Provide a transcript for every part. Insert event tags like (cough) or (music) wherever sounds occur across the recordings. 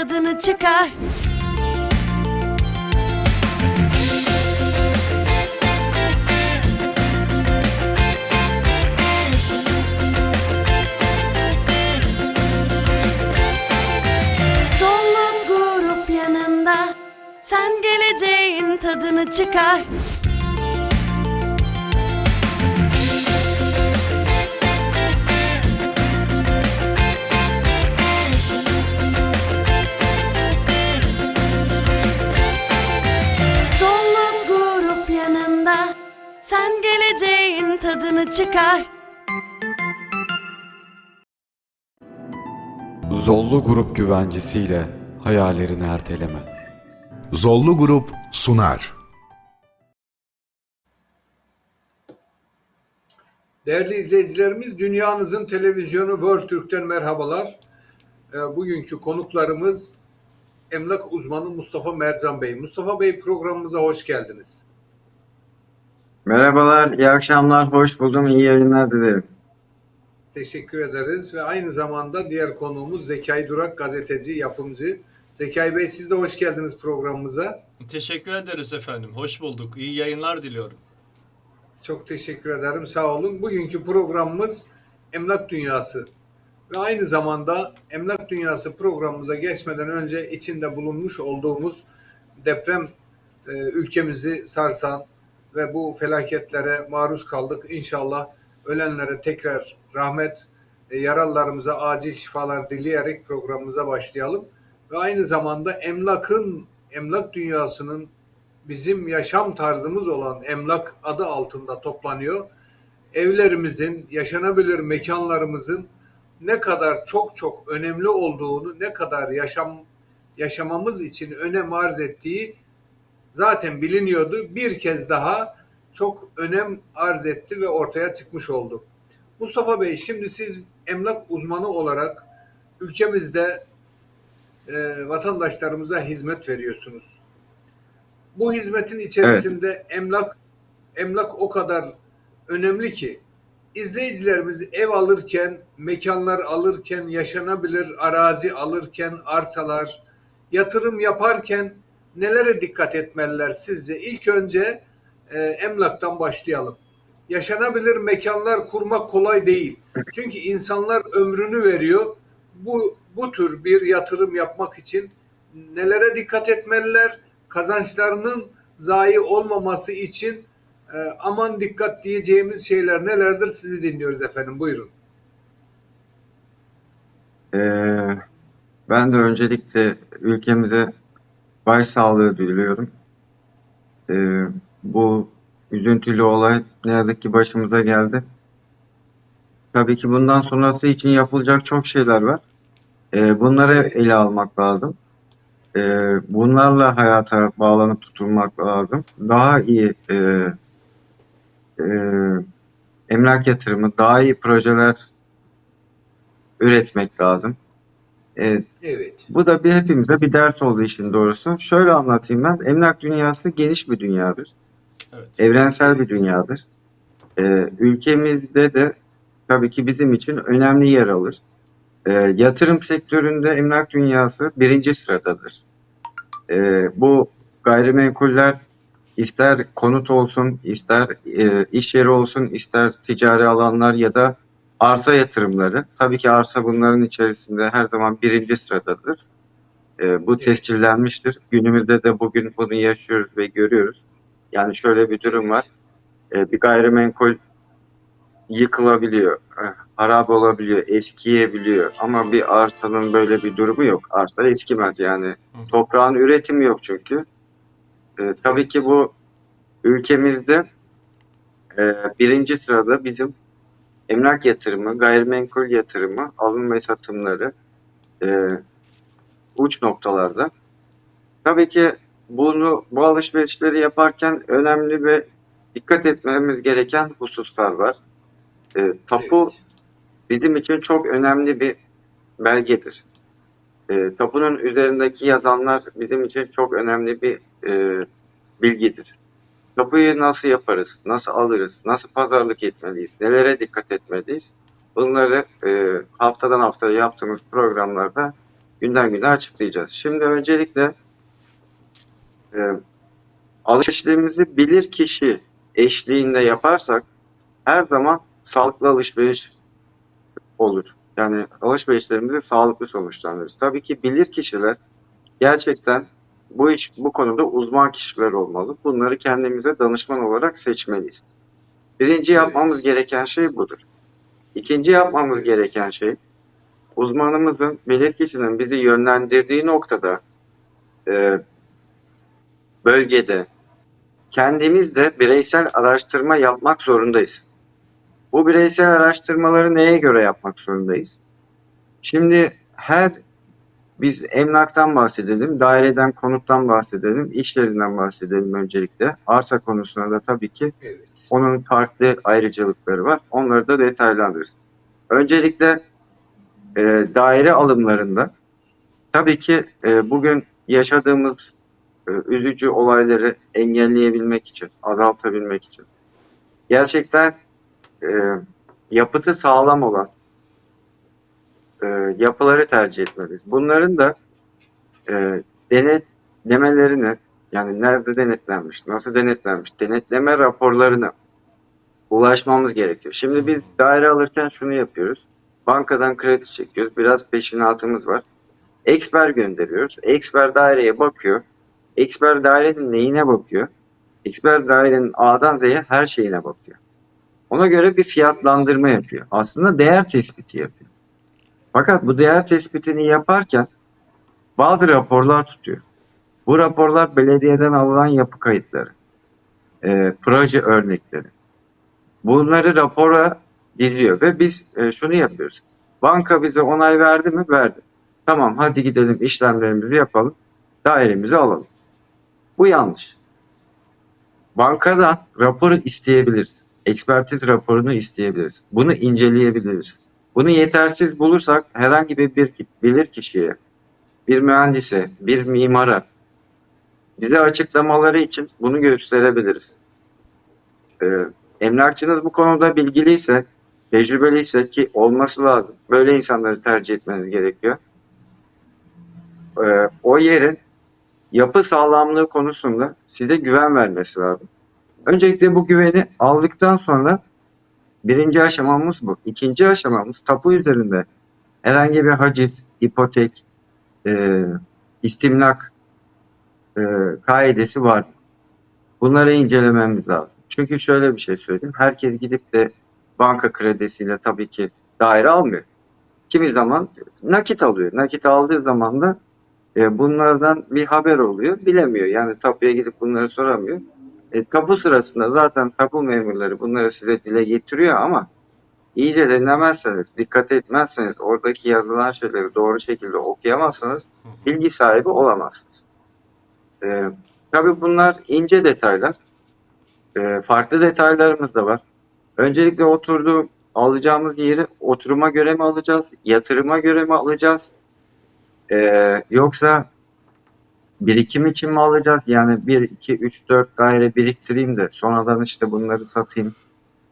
tadını çıkar. Grup yanında Sen geleceğin tadını çıkar geleceğin tadını çıkar Zollu grup güvencesiyle hayallerini erteleme. Zollu Grup sunar. Değerli izleyicilerimiz, dünyanızın televizyonu World Türk'ten merhabalar. Ee, Bugünkü konuklarımız emlak uzmanı Mustafa Merzan Bey. Mustafa Bey programımıza hoş geldiniz. Merhabalar, iyi akşamlar, hoş buldum, iyi yayınlar dilerim. Teşekkür ederiz ve aynı zamanda diğer konuğumuz Zekai Durak, gazeteci, yapımcı. Zekai Bey siz de hoş geldiniz programımıza. Teşekkür ederiz efendim. Hoş bulduk. İyi yayınlar diliyorum. Çok teşekkür ederim, sağ olun. Bugünkü programımız Emlak Dünyası. Ve aynı zamanda Emlak Dünyası programımıza geçmeden önce içinde bulunmuş olduğumuz deprem e, ülkemizi sarsan ve bu felaketlere maruz kaldık. İnşallah ölenlere tekrar rahmet, e, yaralılarımıza acil şifalar dileyerek programımıza başlayalım. Ve aynı zamanda emlakın, emlak dünyasının bizim yaşam tarzımız olan emlak adı altında toplanıyor. Evlerimizin, yaşanabilir mekanlarımızın ne kadar çok çok önemli olduğunu, ne kadar yaşam yaşamamız için önem arz ettiği zaten biliniyordu. Bir kez daha çok önem arz etti ve ortaya çıkmış oldu. Mustafa Bey, şimdi siz emlak uzmanı olarak ülkemizde e, vatandaşlarımıza hizmet veriyorsunuz. Bu hizmetin içerisinde emlak emlak o kadar önemli ki izleyicilerimiz ev alırken, mekanlar alırken, yaşanabilir arazi alırken, arsalar, yatırım yaparken nelere dikkat etmeliler sizce? İlk önce e, emlaktan başlayalım. Yaşanabilir mekanlar kurmak kolay değil. Çünkü insanlar ömrünü veriyor. Bu bu tür bir yatırım yapmak için nelere dikkat etmeliler? Kazançlarının zayi olmaması için e, aman dikkat diyeceğimiz şeyler nelerdir? Sizi dinliyoruz efendim. Buyurun. Ee, ben de öncelikle ülkemize başsağlığı diliyorum. Ee, bu üzüntülü olay ne yazık ki başımıza geldi. Tabii ki bundan sonrası için yapılacak çok şeyler var. Ee, bunları ele almak lazım. Ee, bunlarla hayata bağlanıp tutulmak lazım. Daha iyi e, e, emlak yatırımı, daha iyi projeler üretmek lazım. Evet. bu da bir hepimize bir ders oldu işin doğrusu. Şöyle anlatayım ben. Emlak dünyası geniş bir dünyadır. Evet. Evrensel bir dünyadır. Ee, ülkemizde de tabii ki bizim için önemli yer alır. Ee, yatırım sektöründe emlak dünyası birinci sıradadır. Ee, bu gayrimenkuller ister konut olsun, ister e, iş yeri olsun, ister ticari alanlar ya da arsa yatırımları. Tabii ki arsa bunların içerisinde her zaman birinci sıradadır. Ee, bu tescillenmiştir. Günümüzde de bugün bunu yaşıyoruz ve görüyoruz. Yani şöyle bir durum var. Ee, bir gayrimenkul yıkılabiliyor, eh, harap olabiliyor, eskiyebiliyor. Ama bir arsanın böyle bir durumu yok. Arsa eskimez yani. Toprağın üretimi yok çünkü. Ee, tabii ki bu ülkemizde e, birinci sırada bizim emlak yatırımı, gayrimenkul yatırımı, alım ve satımları e, uç noktalarda. Tabii ki bunu bu alışverişleri yaparken önemli ve dikkat etmemiz gereken hususlar var. E, tapu Evet. bizim için çok önemli bir belgedir. E, tapunun üzerindeki yazanlar bizim için çok önemli bir e, bilgidir. Tapuyu nasıl yaparız, nasıl alırız, nasıl pazarlık etmeliyiz, nelere dikkat etmeliyiz? Bunları e, haftadan haftaya yaptığımız programlarda günden güne açıklayacağız. Şimdi öncelikle e, alışverişlerimizi bilir kişi eşliğinde yaparsak her zaman sağlıklı alışveriş olur. Yani alışverişlerimizi sağlıklı sonuçlandırırız. Tabii ki bilir kişiler gerçekten bu iş bu konuda uzman kişiler olmalı. Bunları kendimize danışman olarak seçmeliyiz. Birinci yapmamız gereken şey budur. İkinci yapmamız gereken şey uzmanımızın, bilir kişinin bizi yönlendirdiği noktada e, bölgede kendimiz de bireysel araştırma yapmak zorundayız. Bu bireysel araştırmaları neye göre yapmak zorundayız? Şimdi her biz emlaktan bahsedelim, daireden, konuttan bahsedelim, iş yerinden bahsedelim öncelikle. Arsa konusunda da tabii ki Evet. onun farklı ayrıcalıkları var. Onları da detaylandırırız. Öncelikle e, daire alımlarında tabii ki e, bugün yaşadığımız e, üzücü olayları engelleyebilmek için, azaltabilmek için gerçekten e, yapısı sağlam olan e, yapıları tercih etmeliyiz. Bunların da e, denetlemelerini yani nerede denetlenmiş, nasıl denetlenmiş, denetleme raporlarını ulaşmamız gerekiyor. Şimdi biz daire alırken şunu yapıyoruz. Bankadan kredi çekiyoruz. Biraz peşinatımız var. Eksper gönderiyoruz. Eksper daireye bakıyor. Eksper dairenin neyine bakıyor? Eksper dairenin A'dan Z'ye her şeyine bakıyor. Ona göre bir fiyatlandırma yapıyor. Aslında değer tespiti yapıyor. Fakat bu değer tespitini yaparken bazı raporlar tutuyor. Bu raporlar belediyeden alınan yapı kayıtları, e, proje örnekleri. Bunları rapora diziyor ve biz e, şunu yapıyoruz. Banka bize onay verdi mi? Verdi. Tamam hadi gidelim işlemlerimizi yapalım. Dairemizi alalım. Bu yanlış. Bankadan raporu isteyebiliriz. Ekspertiz raporunu isteyebiliriz. Bunu inceleyebiliriz. Bunu yetersiz bulursak herhangi bir, bir bilir kişiye, bir mühendise, bir mimara bize açıklamaları için bunu gösterebiliriz. Ee, emlakçınız bu konuda bilgiliyse, tecrübeliyse ki olması lazım. Böyle insanları tercih etmeniz gerekiyor. Ee, o yerin yapı sağlamlığı konusunda size güven vermesi lazım. Öncelikle bu güveni aldıktan sonra birinci aşamamız bu. İkinci aşamamız tapu üzerinde herhangi bir haciz, ipotek, e, istimlak e, kaidesi var. Bunları incelememiz lazım. Çünkü şöyle bir şey söyleyeyim. Herkes gidip de banka kredisiyle tabii ki daire almıyor. Kimi zaman nakit alıyor. Nakit aldığı zaman da e, bunlardan bir haber oluyor. Bilemiyor. Yani tapuya gidip bunları soramıyor. E, tapu sırasında zaten tapu memurları bunları size dile getiriyor ama iyice dinlemezseniz, dikkat etmezseniz, oradaki yazılan şeyleri doğru şekilde okuyamazsanız bilgi sahibi olamazsınız. E, tabii bunlar ince detaylar. E, farklı detaylarımız da var. Öncelikle oturduğum alacağımız yeri oturuma göre mi alacağız, yatırıma göre mi alacağız? E, yoksa birikim için mi alacağız? Yani 1, 2, 3, 4 daire biriktireyim de sonradan işte bunları satayım,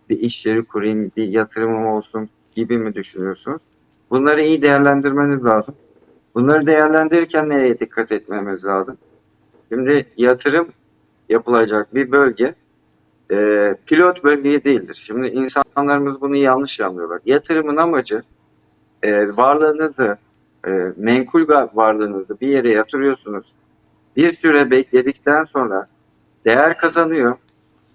bir iş yeri kurayım, bir yatırımım olsun gibi mi düşünüyorsunuz? Bunları iyi değerlendirmeniz lazım. Bunları değerlendirirken neye dikkat etmemiz lazım? Şimdi yatırım yapılacak bir bölge e, pilot bölge değildir. Şimdi insanlarımız bunu yanlış anlıyorlar. Yatırımın amacı e, varlığınızı, e, menkul varlığınızı bir yere yatırıyorsunuz. Bir süre bekledikten sonra değer kazanıyor.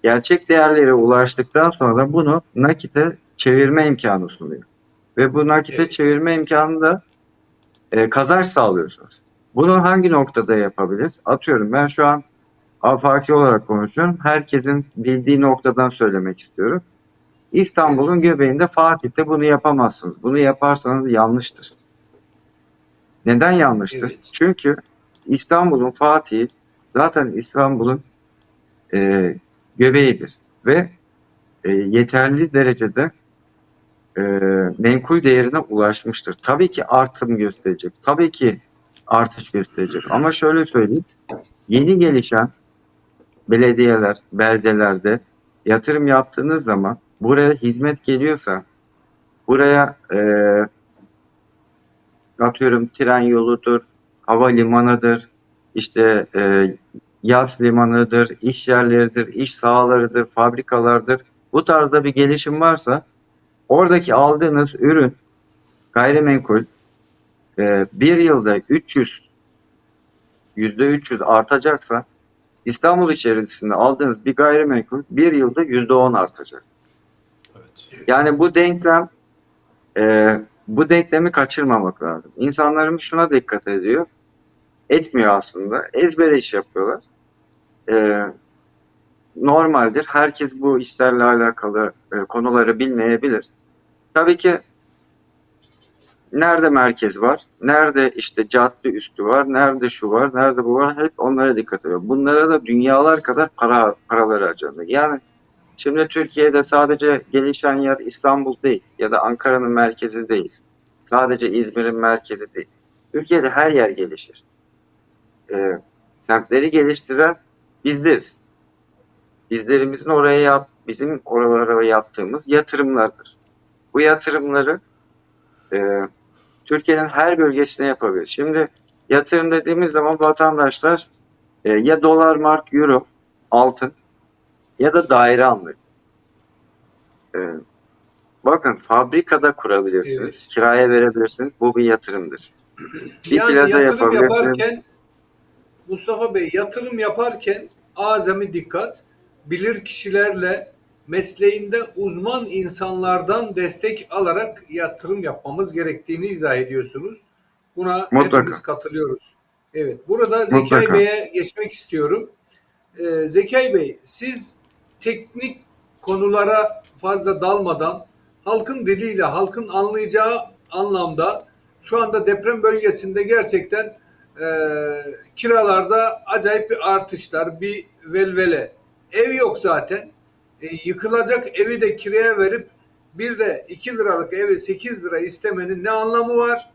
Gerçek değerlere ulaştıktan sonra bunu nakite çevirme imkanı sunuyor. Ve bu nakite Evet. çevirme imkanı da e, kazanç sağlıyorsunuz. Bunu hangi noktada yapabiliriz? Atıyorum ben şu an afaki olarak konuşuyorum. Herkesin bildiği noktadan söylemek istiyorum. İstanbul'un göbeğinde Fatih'te bunu yapamazsınız. Bunu yaparsanız yanlıştır. Neden yanlıştır? Evet. Çünkü İstanbul'un Fatih'i zaten İstanbul'un e, göbeğidir ve e, yeterli derecede e, menkul değerine ulaşmıştır. Tabii ki artım gösterecek. Tabii ki artış gösterecek. Ama şöyle söyleyeyim. Yeni gelişen belediyeler, beldelerde yatırım yaptığınız zaman buraya hizmet geliyorsa buraya e, atıyorum tren yoludur, havalimanıdır, işte e, yat limanıdır, iş yerleridir, iş sahalarıdır, fabrikalardır. Bu tarzda bir gelişim varsa oradaki aldığınız ürün gayrimenkul e, bir yılda 300 yüzde 300 artacaksa İstanbul içerisinde aldığınız bir gayrimenkul bir yılda yüzde 10 artacak. Evet. Yani bu denklem e, bu denklemi kaçırmamak lazım. İnsanlarımız şuna dikkat ediyor. Etmiyor aslında. Ezbere iş yapıyorlar. E, normaldir. Herkes bu işlerle alakalı e, konuları bilmeyebilir. Tabii ki nerede merkez var, nerede işte cadde üstü var, nerede şu var, nerede bu var hep onlara dikkat ediyor. Bunlara da dünyalar kadar para paraları harcanıyor. Yani Şimdi Türkiye'de sadece gelişen yer İstanbul değil ya da Ankara'nın merkezi değil. Sadece İzmir'in merkezi değil. Türkiye'de her yer gelişir. Ee, semtleri geliştiren bizleriz. Bizlerimizin oraya yap, bizim oralara yaptığımız yatırımlardır. Bu yatırımları e, Türkiye'nin her bölgesine yapabiliriz. Şimdi yatırım dediğimiz zaman vatandaşlar e, ya dolar, mark, euro, altın ya da daire almayı. Ee, bakın fabrikada kurabilirsiniz, Evet. kiraya verebilirsiniz. Bu bir yatırımdır. Bir yani plaza yatırım yapabilirsiniz. yaparken Mustafa Bey yatırım yaparken azami dikkat bilir kişilerle mesleğinde uzman insanlardan destek alarak yatırım yapmamız gerektiğini izah ediyorsunuz. Buna Mutlaka. hepimiz katılıyoruz. Evet. Burada Zekai. Bey'e geçmek istiyorum. Ee, Zekai Bey siz teknik konulara fazla dalmadan halkın diliyle, halkın anlayacağı anlamda şu anda deprem bölgesinde gerçekten e, kiralarda acayip bir artışlar, bir velvele. Ev yok zaten. E, yıkılacak evi de kiraya verip bir de 2 liralık evi 8 lira istemenin ne anlamı var?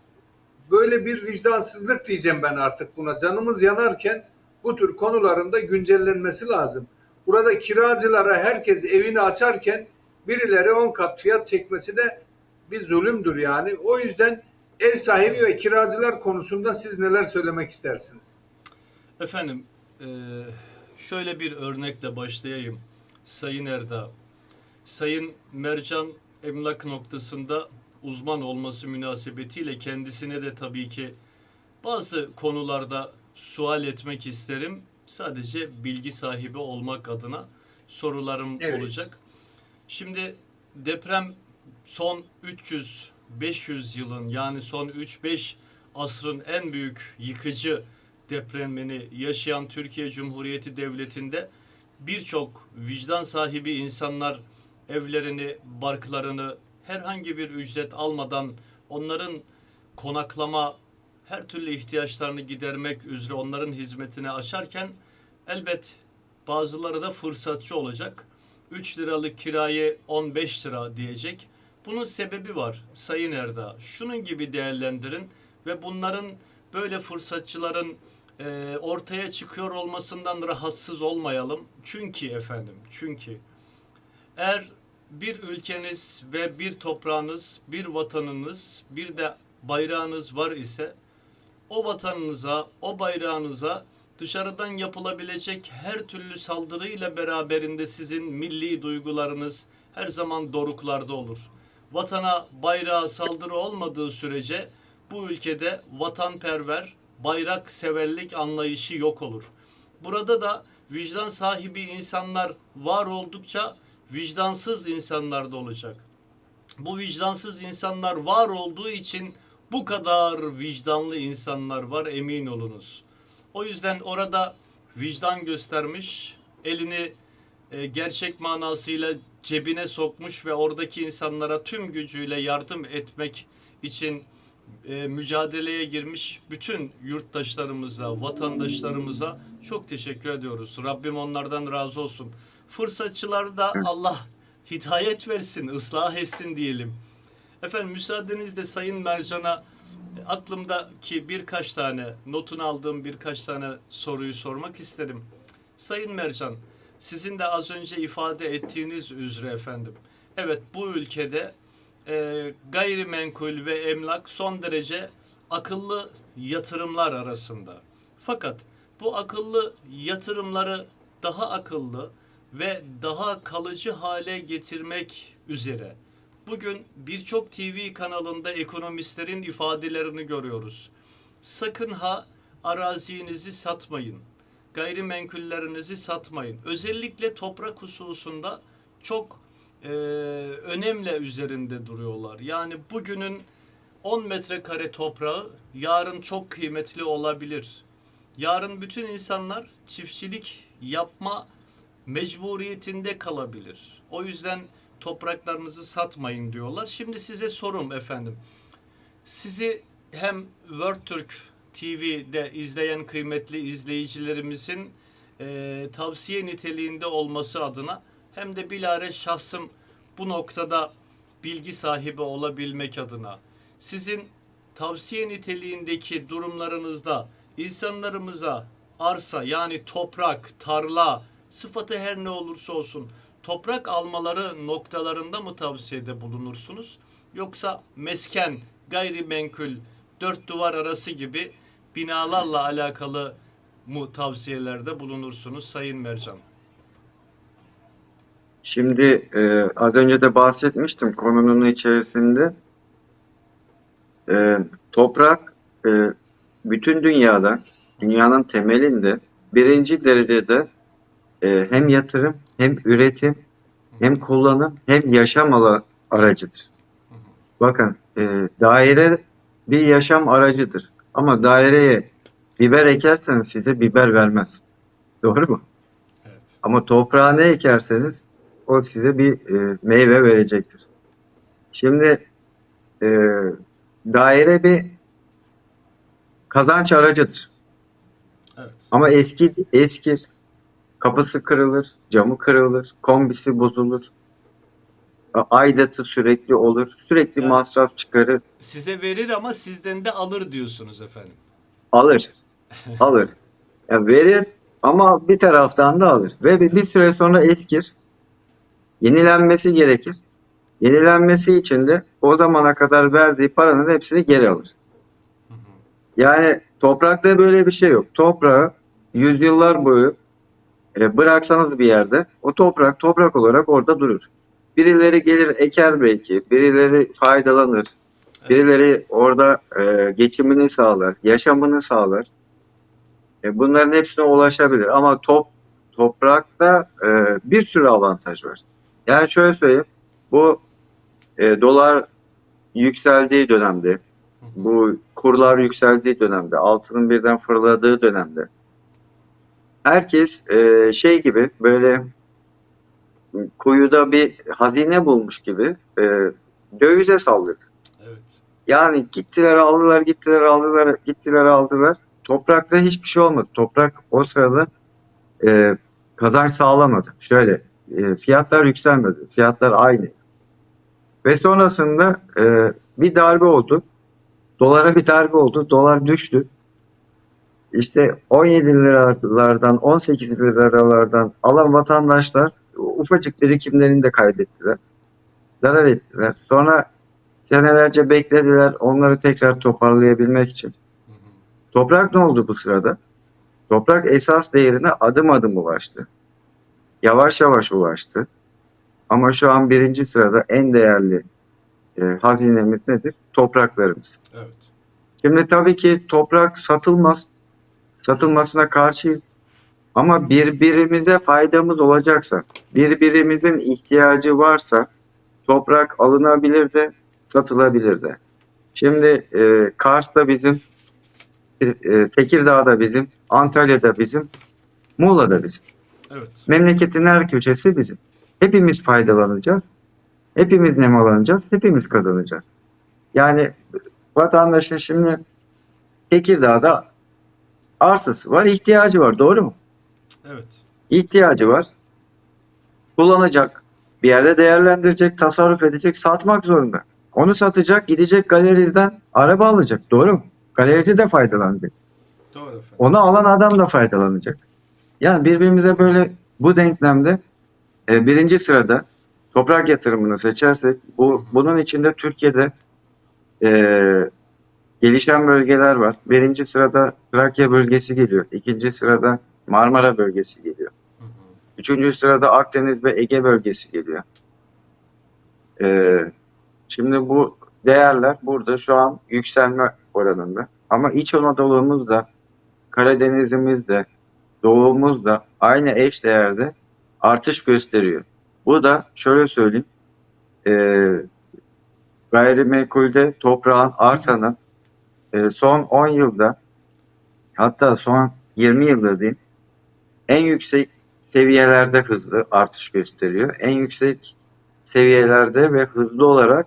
Böyle bir vicdansızlık diyeceğim ben artık buna. Canımız yanarken bu tür konularında güncellenmesi lazım. Burada kiracılara herkes evini açarken birileri 10 kat fiyat çekmesi de bir zulümdür yani. O yüzden ev sahibi ve kiracılar konusunda siz neler söylemek istersiniz? Efendim, eee, şöyle bir örnekle başlayayım. Sayın Erda, Sayın Mercan emlak noktasında uzman olması münasebetiyle kendisine de tabii ki bazı konularda sual etmek isterim. Sadece bilgi sahibi olmak adına sorularım Evet. olacak. Şimdi deprem son 300-500 yılın yani son 3-5 asrın en büyük yıkıcı depremini yaşayan Türkiye Cumhuriyeti Devleti'nde birçok vicdan sahibi insanlar evlerini, barklarını herhangi bir ücret almadan onların konaklama, her türlü ihtiyaçlarını gidermek üzere onların hizmetine açarken elbet bazıları da fırsatçı olacak. 3 liralık kirayı 15 lira diyecek. Bunun sebebi var Sayın Erda. Şunun gibi değerlendirin ve bunların böyle fırsatçıların e, ortaya çıkıyor olmasından rahatsız olmayalım. Çünkü efendim, çünkü eğer bir ülkeniz ve bir toprağınız, bir vatanınız, bir de bayrağınız var ise o vatanınıza, o bayrağınıza dışarıdan yapılabilecek her türlü saldırıyla beraberinde sizin milli duygularınız her zaman doruklarda olur. Vatana, bayrağa saldırı olmadığı sürece bu ülkede vatanperver, bayrak severlik anlayışı yok olur. Burada da vicdan sahibi insanlar var oldukça vicdansız insanlar da olacak. Bu vicdansız insanlar var olduğu için bu kadar vicdanlı insanlar var emin olunuz. O yüzden orada vicdan göstermiş, elini e, gerçek manasıyla cebine sokmuş ve oradaki insanlara tüm gücüyle yardım etmek için e, mücadeleye girmiş bütün yurttaşlarımıza, vatandaşlarımıza çok teşekkür ediyoruz. Rabbim onlardan razı olsun. Fırsatçıları da Allah hidayet versin, ıslah etsin diyelim. Efendim müsaadenizle Sayın Mercan'a e, aklımdaki birkaç tane, notunu aldığım birkaç tane soruyu sormak isterim. Sayın Mercan, sizin de az önce ifade ettiğiniz üzere efendim. Evet bu ülkede e, gayrimenkul ve emlak son derece akıllı yatırımlar arasında. Fakat bu akıllı yatırımları daha akıllı ve daha kalıcı hale getirmek üzere bugün birçok TV kanalında ekonomistlerin ifadelerini görüyoruz. Sakın ha arazinizi satmayın. Gayrimenkullerinizi satmayın. Özellikle toprak hususunda çok e, önemli üzerinde duruyorlar. Yani bugünün 10 metrekare toprağı yarın çok kıymetli olabilir. Yarın bütün insanlar çiftçilik yapma mecburiyetinde kalabilir. O yüzden topraklarınızı satmayın diyorlar. Şimdi size sorum efendim. Sizi hem World Türk TV'de izleyen kıymetli izleyicilerimizin e, tavsiye niteliğinde olması adına hem de bilare şahsım bu noktada bilgi sahibi olabilmek adına sizin tavsiye niteliğindeki durumlarınızda insanlarımıza arsa yani toprak, tarla, sıfatı her ne olursa olsun toprak almaları noktalarında mı tavsiyede bulunursunuz? Yoksa mesken, gayrimenkul, dört duvar arası gibi binalarla alakalı mu tavsiyelerde bulunursunuz Sayın Mercan? Şimdi e, az önce de bahsetmiştim konunun içerisinde. E, toprak e, bütün dünyada, dünyanın temelinde birinci derecede e, hem yatırım, hem üretim, hem kullanım, hem yaşam aracıdır. Bakın e, daire bir yaşam aracıdır. Ama daireye biber ekerseniz size biber vermez. Doğru mu? Evet. Ama toprağa ne ekerseniz o size bir e, meyve verecektir. Şimdi e, daire bir kazanç aracıdır. Evet. Ama eski eskir, kapısı kırılır, camı kırılır, kombisi bozulur, aidatı sürekli olur, sürekli Evet. masraf çıkarır, Size verir ama sizden de alır diyorsunuz efendim. alır, (laughs) alır. Ya verir ama bir taraftan da alır ve bir, süre sonra eskir, yenilenmesi gerekir. Yenilenmesi için de o zamana kadar verdiği paranın hepsini geri alır. Yani toprakta böyle bir şey yok. Toprağı yüzyıllar boyu e, bıraksanız bir yerde o toprak toprak olarak orada durur. Birileri gelir eker belki, birileri faydalanır, birileri orada e, geçimini sağlar, yaşamını sağlar. E, bunların hepsine ulaşabilir ama top toprakta e, bir sürü avantaj var. Yani şöyle söyleyeyim, bu e, dolar yükseldiği dönemde, bu kurlar yükseldiği dönemde, altının birden fırladığı dönemde herkes e, şey gibi böyle kuyuda bir hazine bulmuş gibi e, dövize saldırdı. Evet. Yani gittiler aldılar, gittiler aldılar, gittiler aldılar. Toprakta hiçbir şey olmadı. Toprak o sırada e, kazanç sağlamadı. Şöyle e, fiyatlar yükselmedi. Fiyatlar aynı. Ve sonrasında e, bir darbe oldu. Dolara bir darbe oldu. Dolar düştü. İşte 17 liralardan 18 liralardan alan vatandaşlar ufacık birikimlerini de kaybettiler. Zarar ettiler. Sonra senelerce beklediler onları tekrar toparlayabilmek için. Hı hı. Toprak ne oldu bu sırada? Toprak esas değerine adım adım ulaştı. Yavaş yavaş ulaştı. Ama şu an birinci sırada en değerli e, hazinemiz nedir? Topraklarımız. Evet. Şimdi tabii ki toprak satılmaz. Satılmasına karşıyız. Ama birbirimize faydamız olacaksa, birbirimizin ihtiyacı varsa toprak alınabilir de satılabilir de. Şimdi e, Kars'ta bizim, e, Tekirdağ'da bizim, Antalya'da bizim, Muğla'da bizim. Evet. Memleketin her köşesi bizim. Hepimiz faydalanacağız. Hepimiz nemalanacağız. Hepimiz kazanacağız. Yani vatandaşın şimdi Tekirdağ'da arsası var, ihtiyacı var. Doğru mu? Evet. İhtiyacı var. Kullanacak. Bir yerde değerlendirecek, tasarruf edecek, satmak zorunda. Onu satacak, gidecek galeriden araba alacak. Doğru mu? Galerici de faydalanacak. Doğru efendim. Onu alan adam da faydalanacak. Yani birbirimize böyle bu denklemde e, birinci sırada toprak yatırımını seçersek bu bunun içinde Türkiye'de e, gelişen bölgeler var. Birinci sırada Trakya bölgesi geliyor. İkinci sırada Marmara bölgesi geliyor. Hı hı. Üçüncü sırada Akdeniz ve Ege bölgesi geliyor. Ee, şimdi bu değerler burada şu an yükselme oranında. Ama İç Anadolu'muz da Karadeniz'imiz de Doğu'muz da aynı eş değerde artış gösteriyor. Bu da şöyle söyleyeyim. Ee, gayrimenkulde toprağın, arsanın e, son 10 yılda hatta son 20 yılda diyeyim en yüksek seviyelerde hızlı artış gösteriyor. En yüksek seviyelerde ve hızlı olarak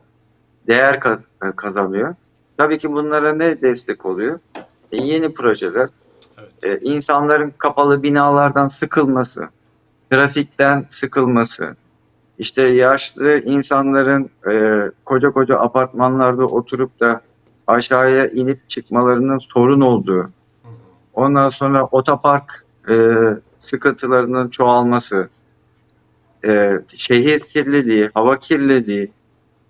değer ka- kazanıyor. Tabii ki bunlara ne destek oluyor? E, yeni projeler, Evet. e, insanların kapalı binalardan sıkılması, trafikten sıkılması, işte yaşlı insanların e, koca koca apartmanlarda oturup da aşağıya inip çıkmalarının sorun olduğu, ondan sonra otopark e, sıkıntılarının çoğalması, e, şehir kirliliği, hava kirliliği,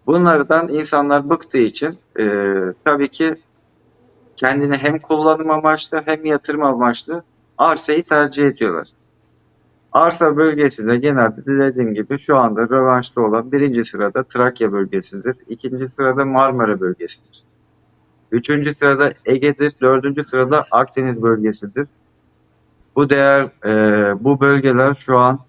bunlardan insanlar bıktığı için e, tabii ki kendini hem kullanım amaçlı hem yatırım amaçlı arsayı tercih ediyorlar. Arsa bölgesi de genelde de dediğim gibi şu anda rövanşta olan birinci sırada Trakya bölgesidir. ikinci sırada Marmara bölgesidir. Üçüncü sırada Ege'dir. Dördüncü sırada Akdeniz bölgesidir. Bu değer, e, bu bölgeler şu an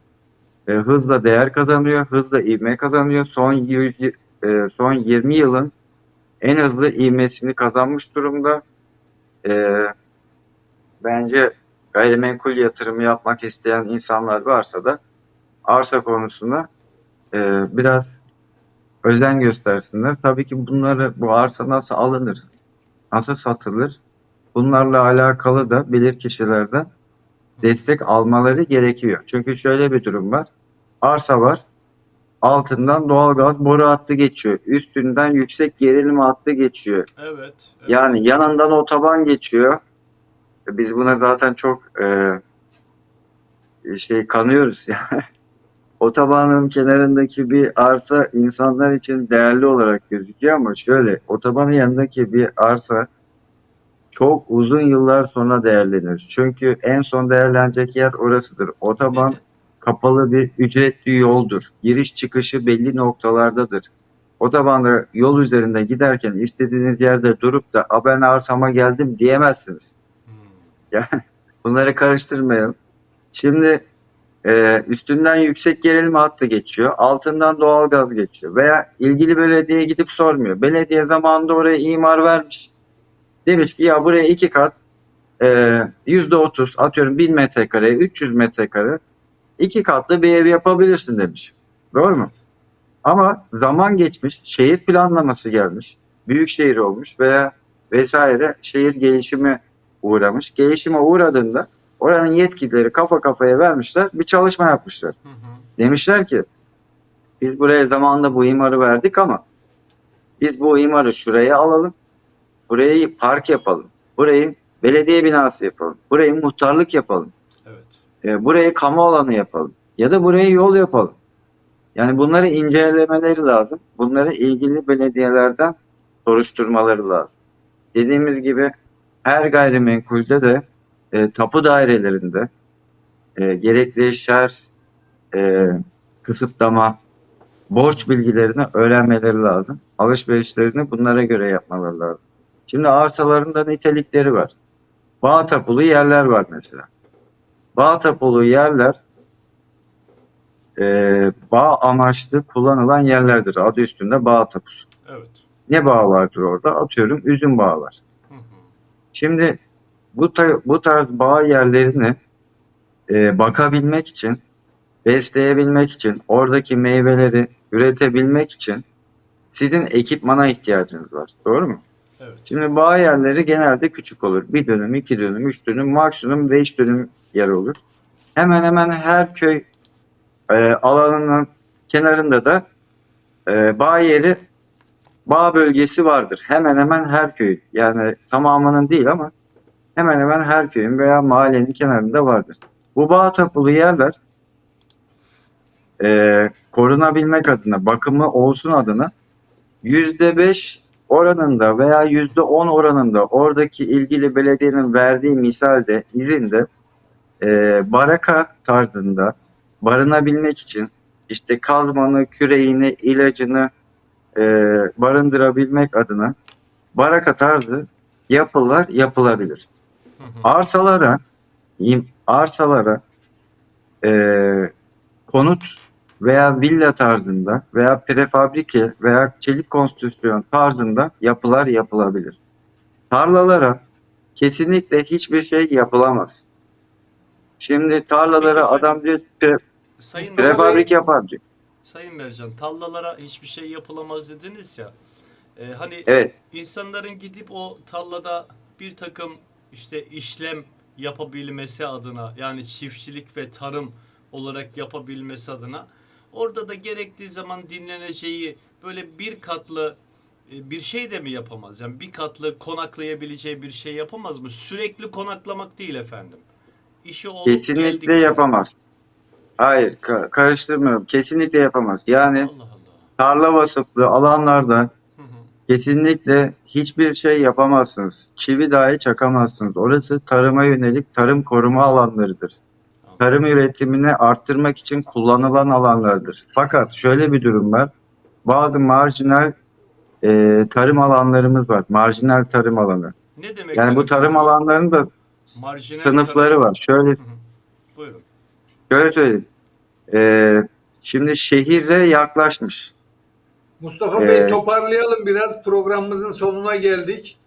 e, hızla değer kazanıyor, hızla ivme kazanıyor. Son 100, e, son 20 yılın en hızlı ivmesini kazanmış durumda. E, bence gayrimenkul yatırımı yapmak isteyen insanlar varsa da arsa konusunda e, biraz özen göstersinler. Tabii ki bunları bu arsa nasıl alınır, nasıl satılır, bunlarla alakalı da bilir kişilerden destek almaları gerekiyor. Çünkü şöyle bir durum var. Arsa var. Altından doğalgaz boru hattı geçiyor. Üstünden yüksek gerilim hattı geçiyor. Evet. evet. Yani yanından otoban geçiyor. Biz buna zaten çok e, şey kanıyoruz ya. (laughs) Otobanın kenarındaki bir arsa insanlar için değerli olarak gözüküyor ama şöyle otobanın yanındaki bir arsa çok uzun yıllar sonra değerlenir. Çünkü en son değerlenecek yer orasıdır. Otoban kapalı bir ücretli yoldur. Giriş çıkışı belli noktalardadır. Otobanda yol üzerinde giderken istediğiniz yerde durup da "A ben arsama geldim diyemezsiniz. Hmm. Bunları karıştırmayalım. Şimdi e, üstünden yüksek gerilim hattı geçiyor. Altından doğalgaz geçiyor. Veya ilgili belediyeye gidip sormuyor. Belediye zamanında oraya imar vermiş. Demiş ki ya buraya iki kat e, yüzde otuz atıyorum 1000 metrekare 300 metrekare iki katlı bir ev yapabilirsin demiş. Doğru mu? Ama zaman geçmiş, şehir planlaması gelmiş, büyük şehir olmuş veya vesaire şehir gelişimi uğramış. Gelişime uğradığında oranın yetkilileri kafa kafaya vermişler, bir çalışma yapmışlar. Hı hı. Demişler ki biz buraya zamanında bu imarı verdik ama biz bu imarı şuraya alalım. Burayı park yapalım. Burayı belediye binası yapalım. Burayı muhtarlık yapalım. Evet. E, burayı kamu alanı yapalım. Ya da buraya yol yapalım. Yani bunları incelemeleri lazım. Bunları ilgili belediyelerden soruşturmaları lazım. Dediğimiz gibi her gayrimenkulde de e, tapu dairelerinde e, gerekli şer, e, kısıtlama, borç bilgilerini öğrenmeleri lazım. Alışverişlerini bunlara göre yapmaları lazım. Şimdi arsaların da nitelikleri var. Bağ tapulu yerler var mesela. Bağ tapulu yerler e, bağ amaçlı kullanılan yerlerdir. Adı üstünde bağ tapusu. Evet. Ne bağ vardır orada? Atıyorum üzüm bağı var. Hı hı. Şimdi bu, ta- bu tarz bağ yerlerini e, bakabilmek için, besleyebilmek için, oradaki meyveleri üretebilmek için sizin ekipmana ihtiyacınız var. Doğru mu? Evet. Şimdi bağ yerleri genelde küçük olur. Bir dönüm, iki dönüm, üç dönüm, maksimum beş dönüm yer olur. Hemen hemen her köy e, alanının kenarında da e, bağ yeri, bağ bölgesi vardır. Hemen hemen her köyün. Yani tamamının değil ama hemen hemen her köyün veya mahallenin kenarında vardır. Bu bağ tapulu yerler e, korunabilmek adına, bakımı olsun adına yüzde beş oranında veya %10 oranında oradaki ilgili belediyenin verdiği misalde izinde e, baraka tarzında barınabilmek için işte kazmanı, küreğini, ilacını e, barındırabilmek adına baraka tarzı yapılar yapılabilir. Hı hı. Arsalara arsalara e, konut veya villa tarzında veya prefabrike veya çelik konstrüksiyon tarzında yapılar yapılabilir. Tarlalara kesinlikle hiçbir şey yapılamaz. Şimdi tarlalara adam diyor pre- Sayın prefabrik yapar diyor. Sayın Mercan, tarlalara hiçbir şey yapılamaz dediniz ya. Ee, hani Evet. insanların gidip o tarlada bir takım işte işlem yapabilmesi adına yani çiftçilik ve tarım olarak yapabilmesi adına orada da gerektiği zaman dinleneceği böyle bir katlı e, bir şey de mi yapamaz? Yani bir katlı konaklayabileceği bir şey yapamaz mı? Sürekli konaklamak değil efendim. İşi olup Kesinlikle geldikçe- yapamaz. Hayır, ka- karıştırmıyorum. Kesinlikle yapamaz. Yani Allah Allah. tarla vasıflı alanlarda Hı hı. Kesinlikle hiçbir şey yapamazsınız. Çivi dahi çakamazsınız. Orası tarıma yönelik tarım koruma alanlarıdır. Tarım üretimini arttırmak için kullanılan alanlardır. Fakat şöyle bir durum var. Bazı marjinal e, tarım alanlarımız var. Marjinal tarım alanı. Ne demek? Yani bu tarım alanlarının da Marjinal sınıfları tarım- var. Şöyle Hı hı. Buyurun. şöyle söyleyeyim. E, şimdi şehire yaklaşmış. Mustafa Ee, Bey toparlayalım biraz. Programımızın sonuna geldik.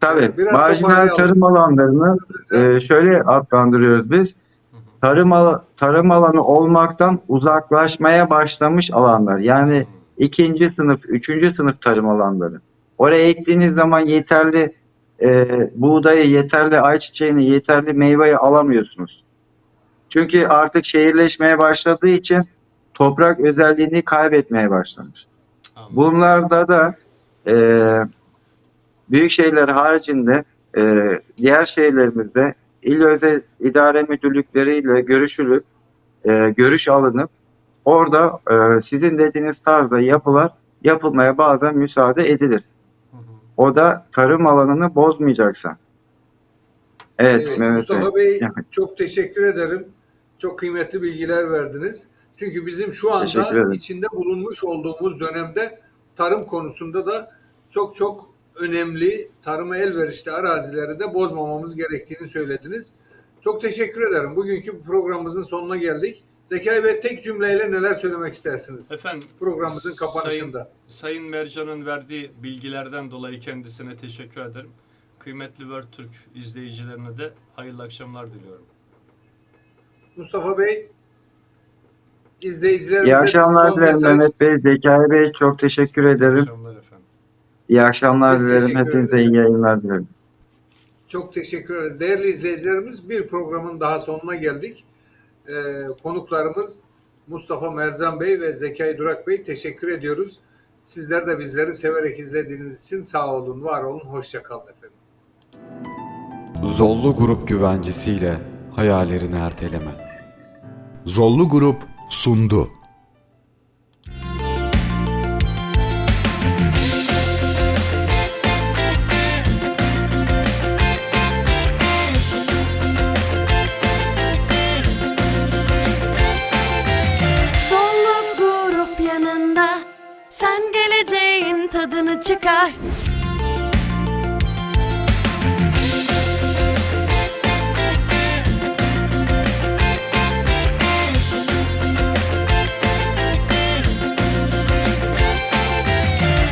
Tabii Biraz marjinal tarım alanlarını e, şöyle adlandırıyoruz biz. Tarım al- tarım alanı olmaktan uzaklaşmaya başlamış alanlar. Yani ikinci sınıf, üçüncü sınıf tarım alanları. Oraya ektiğiniz zaman yeterli e, buğdayı, yeterli ayçiçeğini, yeterli meyveyi alamıyorsunuz. Çünkü artık şehirleşmeye başladığı için toprak özelliğini kaybetmeye başlamış. Anladım. Bunlarda da e, büyük şehirler haricinde e, diğer şehirlerimizde il özel idare müdürlükleriyle görüşülüp e, görüş alınıp orada e, sizin dediğiniz tarzda yapılar yapılmaya bazen müsaade edilir. Hı hı. O da tarım alanını bozmayacaksa. Evet, Evet, Mehmet Bey. Mustafa Bey Yani. çok teşekkür ederim. Çok kıymetli bilgiler verdiniz. Çünkü bizim şu anda içinde bulunmuş olduğumuz dönemde tarım konusunda da çok çok önemli tarıma elverişli arazileri de bozmamamız gerektiğini söylediniz. Çok teşekkür ederim. Bugünkü programımızın sonuna geldik. Zekai Bey tek cümleyle neler söylemek istersiniz? Efendim Programımızın kapanışında. Sayın, Sayın Mercan'ın verdiği bilgilerden dolayı kendisine teşekkür ederim. Kıymetli World Türk izleyicilerine de hayırlı akşamlar diliyorum. Mustafa Bey izleyicilerimize İyi akşamlar dilerim Mehmet Bey, Zekai Bey. Çok teşekkür İyi ederim. akşamlar. İyi akşamlar Biz dilerim. teşekkür Hepinize ederiz. iyi yayınlar dilerim. Çok teşekkür ederiz. Değerli izleyicilerimiz bir programın daha sonuna geldik. Ee, konuklarımız Mustafa Merzan Bey ve Zekai Durak Bey teşekkür ediyoruz. Sizler de bizleri severek izlediğiniz için sağ olun, var olun, hoşça kalın efendim. Zollu grup güvencesiyle hayallerini erteleme. Zollu Grup sundu. Malachi.